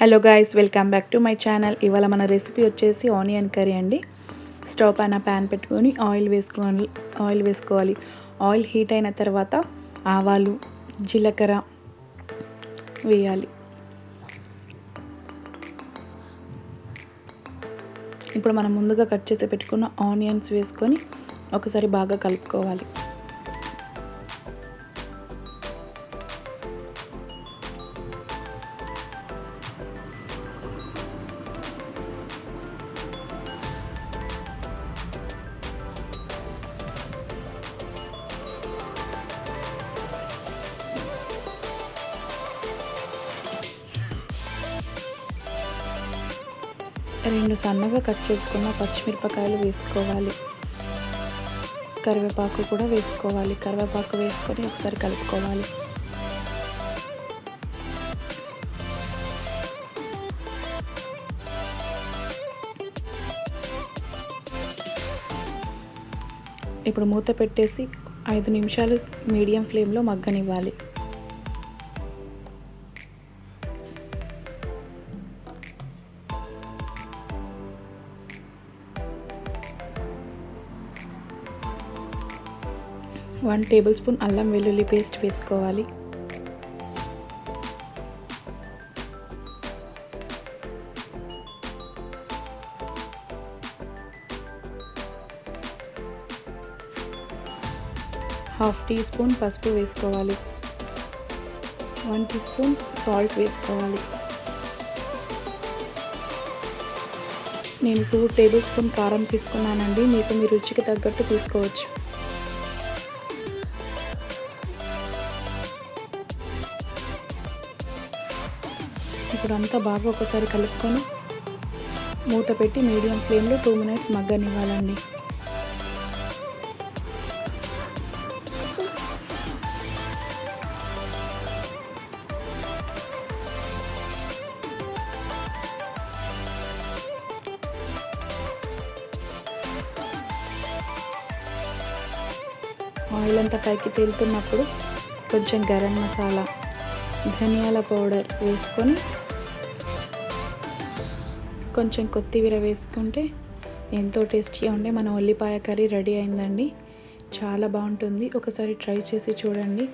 Hello guys welcome back to my channel ఇవాళ మన recipe వచ్చేసి ఆనియన్ కర్రీ అండి. స్టవ్ పైన ప్యాన్ పెట్టుకొని ఆయిల్ వేసుకోవాలి ఆయిల్ వేసుకోవాలి. ఆయిల్ హీట్ అయిన తర్వాత ఆవాలు జీలకర్ర వేయాలి. ఇప్పుడు మనం ముందుగా కట్ చేసి పెట్టుకున్న ఆనియన్స్ వేసుకొని ఒకసారి బాగా కలుపుకోవాలి. రెండు సన్నగా కట్ చేసుకున్న పచ్చిమిరపకాయలు వేసుకోవాలి. కరివేపాకు కూడా వేసుకోవాలి. కరివేపాకు వేసుకొని ఒకసారి కలుపుకోవాలి. ఇప్పుడు మూత పెట్టేసి ఐదు నిమిషాలు మీడియం ఫ్లేమ్లో మగ్గనివ్వాలి. వన్ టేబుల్ స్పూన్ అల్లం వెల్లుల్లి పేస్ట్ వేసుకోవాలి. హాఫ్ టీ స్పూన్ పసుపు వేసుకోవాలి. వన్ టీ స్పూన్ సాల్ట్ వేసుకోవాలి. నేను టూ టేబుల్ స్పూన్ కారం తీసుకున్నానండి మీకు మీ రుచికి తగ్గట్టు తీసుకోవచ్చు. ఇప్పుడు అంతా బాగా ఒకసారి కలుపుకొని మూత పెట్టి మీడియం ఫ్లేమ్లో టూ మినిట్స్ మగ్గనివ్వాలండి. ఆయిల్ అంతా పైకి తేలుతున్నప్పుడు కొంచెం గరం మసాలా ధనియాల పౌడర్ వేసుకొని కొంచెం కొత్తిమీర వేసుకుంటే ఎంతో టేస్టీగా ఉండే. మన ఉల్లిపాయ కర్రీ రెడీ అయిందండి. చాలా బాగుంటుంది. ఒకసారి ట్రై చేసి చూడండి.